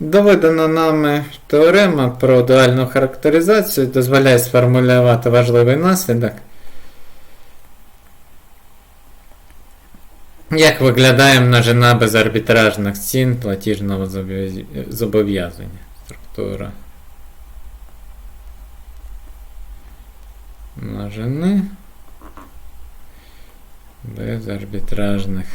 Доведена нами теорема про дуальну характеризацію дозволяє сформулювати важливий наслідок. Як виглядає множина безарбітражних цін платіжного зобов'язання? Структура. Множини безарбітражних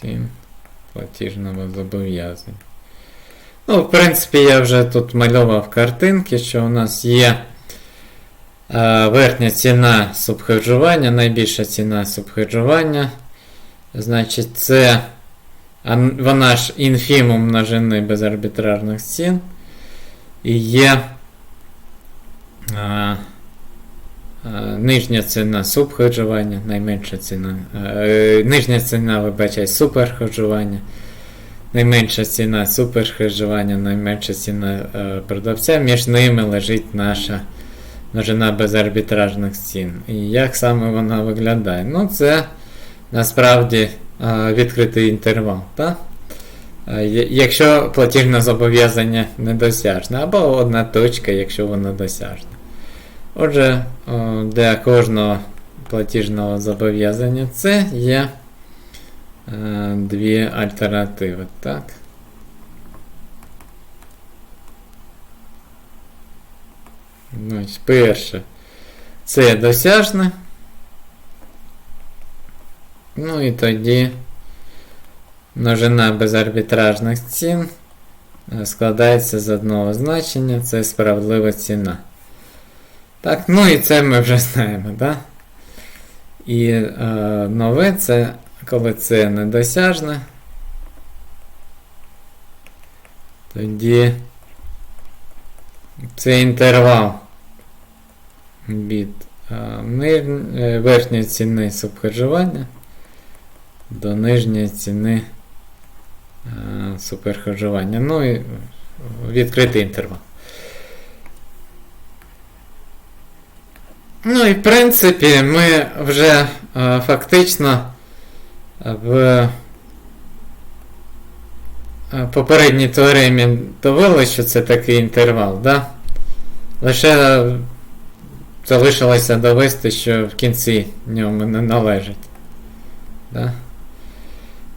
цін платіжного зобов'язання. Ну, в принципі, я вже тут малював картинки, що у нас є е, верхня ціна субхеджування, найбільша ціна субхеджування. Значить, це вона ж інфімум множини безарбітражних цін. І є е, нижня ціна субхеджування, найменша ціна. Е, нижня ціна, вибачай, суперхеджування. Найменша ціна суперхеджування, найменша ціна е, продавця. Між ними лежить наша множина безарбітражних цін. І як саме вона виглядає? Ну, це насправді е, відкритий інтервал. Так? Е, Якщо платіжне зобов'язання недосяжне, або одна точка, якщо воно досяжне. Отже, о, для кожного платіжного зобов'язання це є е, дві альтернативи. Так? Значить, перше. Це досяжне. Ну і тоді множина безарбітражних цін е, складається з одного значення, це справедлива ціна. Так, ну і це ми вже знаємо, так? І е, нове це коли це недосяжне. Тоді це інтервал від е, е, верхньої ціни субхеджування до нижньої ціни е, суперхеджування. Ну і відкритий інтервал. Ну і в принципі ми вже е, фактично в е, попередній теоремі довели, що це такий інтервал, да? Лише залишилося довести, що в кінці ньому не належить. Да?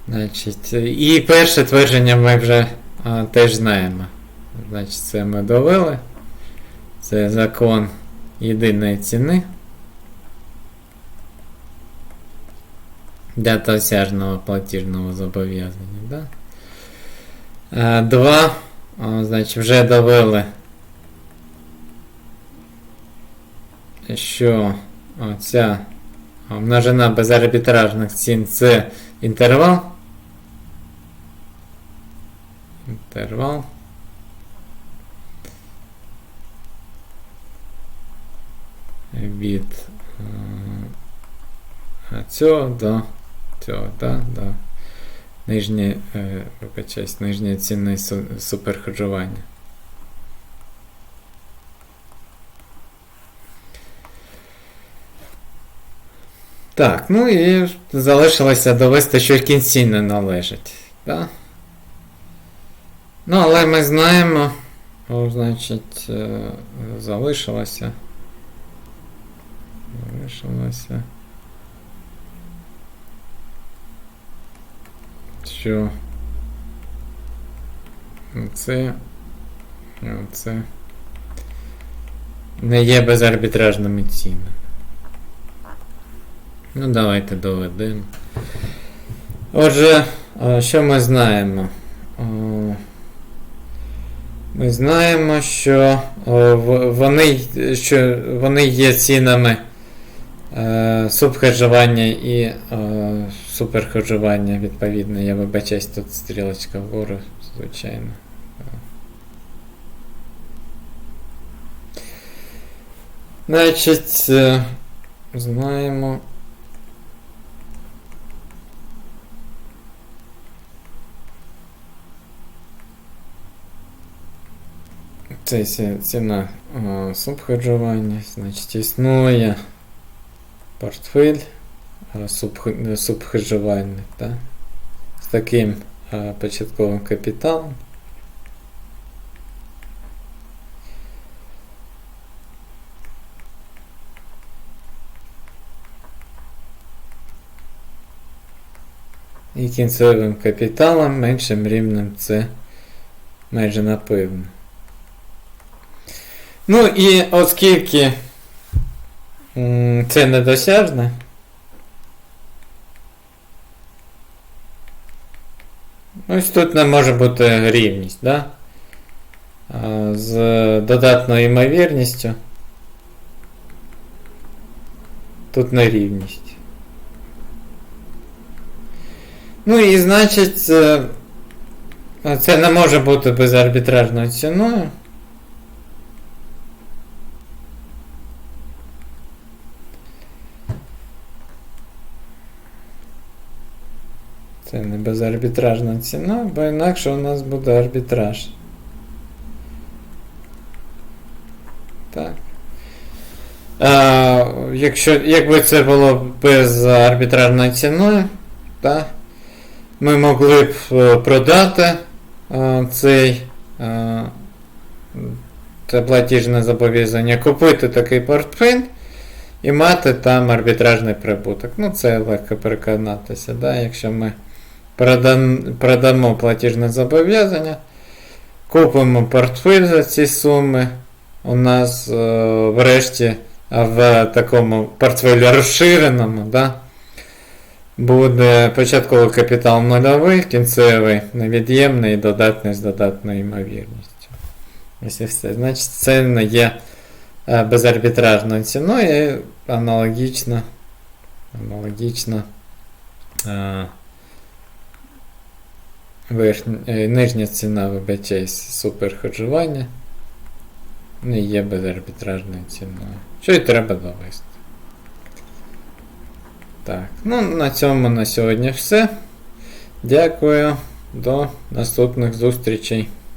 Значить, і перше твердження ми вже а, теж знаємо. Значить, це ми довели. Це закон єдиної ціни. Для досяжного платіжного зобов'язання. Да? Е, Два. а, Значить, вже довели, що ця множина безарбітражних цін це інтервал. Інтервал. Від е, цього до цього, да, до нижньої, е, вибачаюсь, нижньої ціни су- суперхеджування. Так, ну і залишилося довести, що кінці не належить. Да? Ну, але ми знаємо, значить, е, залишилося. Залишилося. Що це, це не є безарбітражними цінами. Ну, давайте доведемо. Отже, що ми знаємо? Ми знаємо, що вони, що вони є цінами субхеджування і е, суперхеджування, відповідно. Я вибачаюсь, тут стрілочка вгору, звичайно. Значить, е, знаємо. Це ці- ціна е, субхеджування, значить існує портфель е, да? з таким е, початковим капіталом. І кінцевим капіталом меншим рівнем це майже напевно. Ну і оскільки це недосяжне, ось тут не може бути рівність, да? З додатною ймовірністю. Тут нерівність. Ну і значить, е, це не може бути безарбітражною ціною. Це не безарбітражна ціна, бо інакше у нас буде арбітраж. Так. А, якщо, якби це було безарбітражною ціною, так, ми могли б е, продати е, цей е, це платіжне зобов'язання, купити такий портфель і мати там арбітражний прибуток. Ну, це легко переконатися. Да? Якщо ми продамо платіжне зобов'язання, купимо портфель за ці суми, у нас е, врешті в такому портфелі розширеному, да? буде початковий капітал нульовий, кінцевий невід'ємний і додатний з додатною ймовірністю. Ось все. Значить, це не є е, безарбітражною ціною і аналогічно, аналогічно е, верхня, е, нижня ціна вибачаюсь, суперхеджування не є безарбітражною ціною. Що і треба довести. Так, ну на цьому на сьогодні все. Дякую. До наступних зустрічей.